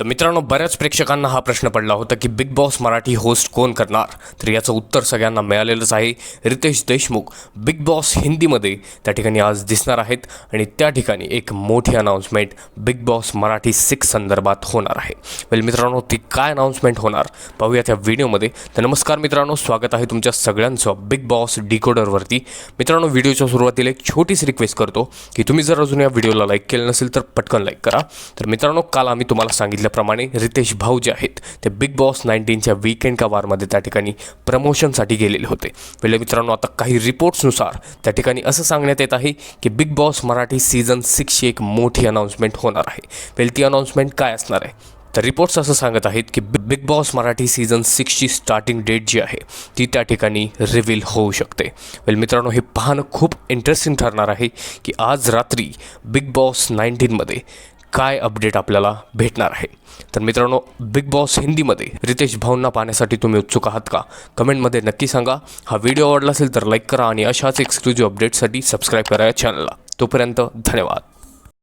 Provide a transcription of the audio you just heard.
तर मित्रांनो बऱ्याच प्रेक्षकांना हा प्रश्न पडला होता की बिग बॉस मराठी होस्ट कोण करणार? तर याचं उत्तर सगळ्यांना मिळालेलंच आहे. रितेश देशमुख बिग बॉस हिंदीमध्ये त्या ठिकाणी आज दिसणार आहेत आणि त्या ठिकाणी एक मोठी announcement Bigg Boss Marathi six संदर्भात होणार आहे. वेल मित्रांनो ती काय अनाऊन्समेंट होणार? पाहूया त्या व्हिडिओमध्ये. तर नमस्कार मित्रांनो स्वागत आहे तुमच्या सगळ्यांचं बिग बॉस डिकोडरवरती. मित्रांनो व्हिडिओच्या सुरुवातीला एक छोटीशी रिक्वेस्ट करतो की तुम्ही जर अजून या व्हिडिओला लाईक केलं नसेल तर पटकन लाईक करा. तर मित्रांनो काल आम्ही तुम्हाला सांगितलं सांगितल्याप्रमाणे रितेश भाऊ जे आहेत ते बिग बॉस नाईन्टीनच्या वीकेंड का वारमध्ये त्या ठिकाणी प्रमोशनसाठी गेलेले होते. पहिले मित्रांनो आता काही रिपोर्ट्सनुसार त्या ठिकाणी असं सांगण्यात येत आहे की बिग बॉस मराठी सीझन सिक्सची एक मोठी अनाऊन्समेंट होणार आहे. वेल ती अनाऊन्समेंट काय असणार आहे? तर रिपोर्ट्स असं सांगत आहेत की बिग बॉस मराठी सीझन सिक्सची स्टार्टिंग डेट जी आहे ती त्या ठिकाणी रिव्हील होऊ शकते. वेल मित्रांनो हे पाहणं खूप इंटरेस्टिंग ठरणार आहे की आज रात्री बिग बॉस नाईन्टीनमध्ये काय अपडेट आपल्याला भेटणार आहे? तर मित्रांनो बिग बॉस हिंदीमध्ये रितेश भाऊंना पाहण्यासाठी तुम्ही उत्सुक आहात का? कमेंटमध्ये नक्की सांगा. हा व्हिडिओ आवडला असेल तर लाईक करा आणि अशाच एक्सक्लुझिव्ह अपडेटसाठी सबस्क्राईब करा या चॅनलला तोपर्यंत धन्यवाद.